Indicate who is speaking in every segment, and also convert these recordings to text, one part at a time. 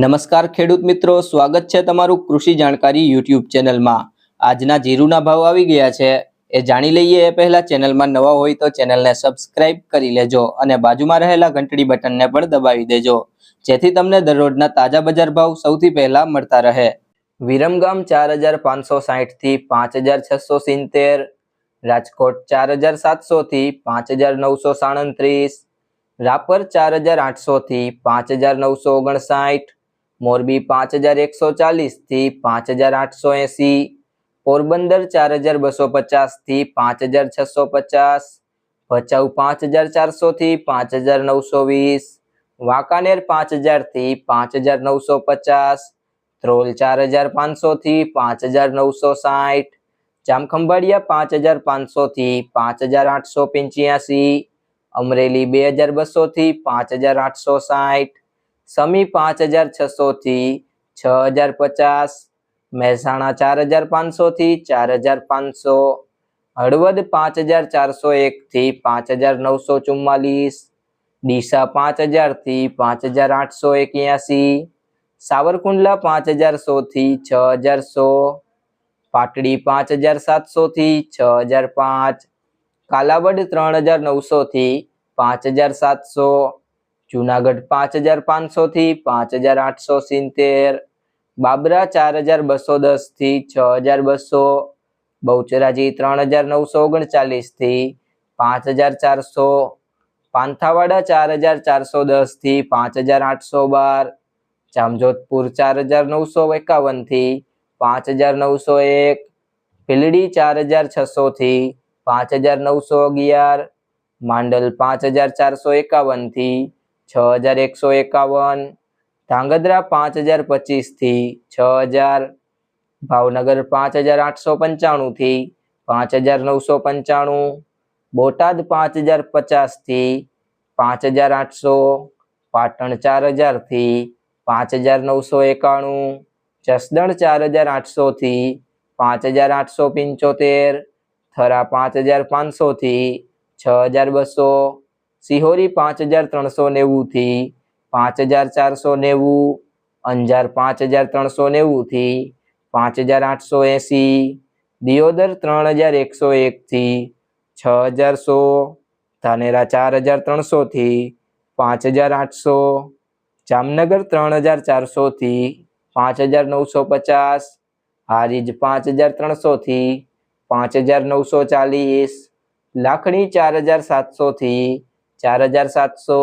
Speaker 1: નમસ્કાર ખેડૂત મિત્રો સ્વાગત છે તમારું કૃષિ જાણકારી યુટ્યુબ ચેનલમાં આજના જીરુના ભાવ આવી ગયા છે એ જાણી લઈએ એ પહેલા ચેનલમાં નવા હોય તો ચેનલને સબસ્ક્રાઇબ કરી લેજો અને બાજુમાં રહેલા ઘંટડી બટનને પણ દબાવી દેજો જેથી તમને દરરોજના તાજા બજાર ભાવ સૌથી પહેલા મળતા રહે વિરમગામ ચાર હજાર પાંચસો સાહીઠથી પાંચ હજાર છસો સિત્તેર રાજકોટ ચાર હજાર સાતસોથી પાંચ હજાર નવસો સાડત્રીસ રાપર ચાર હજાર આઠસોથી પાંચ હજાર નવસો ઓગણસાઠ મોરબી પાંચ હજાર એકસો ચાલીસથી પાંચ હજાર આઠસો એંસી પોરબંદર ચાર હજાર બસો પચાસથી પાંચ હજાર છસો પચાસ ભચાઉ પાંચ હજાર ચારસોથી પાંચ હજાર નવસો વીસ વાંકાનેર પાંચ હજારથી પાંચ હજાર નવસો પચાસ ધ્રોલ ચાર હજાર પાંચસોથી પાંચ હજાર નવસો સાઠ જામખંભાળિયા પાંચ હજાર પાંચસોથી પાંચ હજાર આઠસો પંચ્યાસી અમરેલી બે હજાર બસોથી પાંચ હજાર આઠસો સાઠ समी 5600 થી 6050 મહેસાણા 4500 થી 4500 હડવદ 5401 થી 5944 ડીસા 5000 થી 5881 સાવરકુંડલા 5100 થી 6100 પાટડી 5700 થી 605 કલાવડ 3900 થી 5700 જુનાગઢ પાંચ હજાર પાંચસો થી પાંચ હજાર આઠસો સિત્તેર બાબરા ચાર હજાર બસો દસ થી છ હજાર બસો બહુચરાજી ત્રણ હજાર નવસો ઓગણચાલીસ થી પાંચ હજાર ચારસો પાંથાવાડા ચાર હજાર ચારસો દસ થી પાંચ હજાર આઠસો બાર જામજોધપુર ચાર હજાર નવસો એકાવન થી પાંચ હજાર નવસો એક ભીલડી ચાર હજાર છસો થી પાંચ હજાર નવસો અગિયાર માંડલ પાંચ હજાર ચારસો એકાવન થી 6151 धांगद्रा 5025 થી 6000 ભાવનગર 5895 થી 5995 બોટાદ 5050 થી 5800 પાટણ 4000 થી 5991 જસદણ 4800 થી 5875 થરા 5500 થી 6200 सीहोरी पांच हजार त्रो ने पांच हजार चार सौ नेव अंजार पांच हजार त्रो ने पांच हजार आठ सौ एशी दिवदर तर हजार एक सौ एक छ हजार सौ धानेरा चार हजार त्र सौ थी पांच हजार आठ सौ जामनगर तर हजार चार सौ थी पांच हजार नौ सौ पचास हारीज पांच हजार त्रो थी पांच हजार नौ सौ चालीस लाखनी चार हजार सात सौ थी चार हजार सात सौ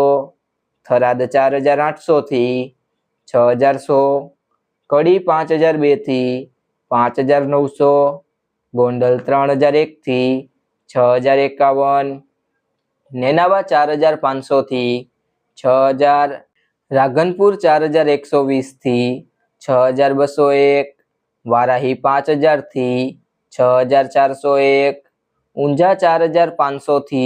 Speaker 1: थराद चार हजार आठ सौ थी छ हजार सौ कड़ी पांच हजार बे थी पांच हजार नौ सौ गोंडल त्र हजार एक थी छ हजार एकावन नेनावा चार हजार पांच सौ थी छ हजार राघनपुर चार हजार एक सौ वीस थी छ हजार बसो एक वाराही पांच हजार थी छ हजार चार सौ एक ऊंझा चार हजार पांच सौ थी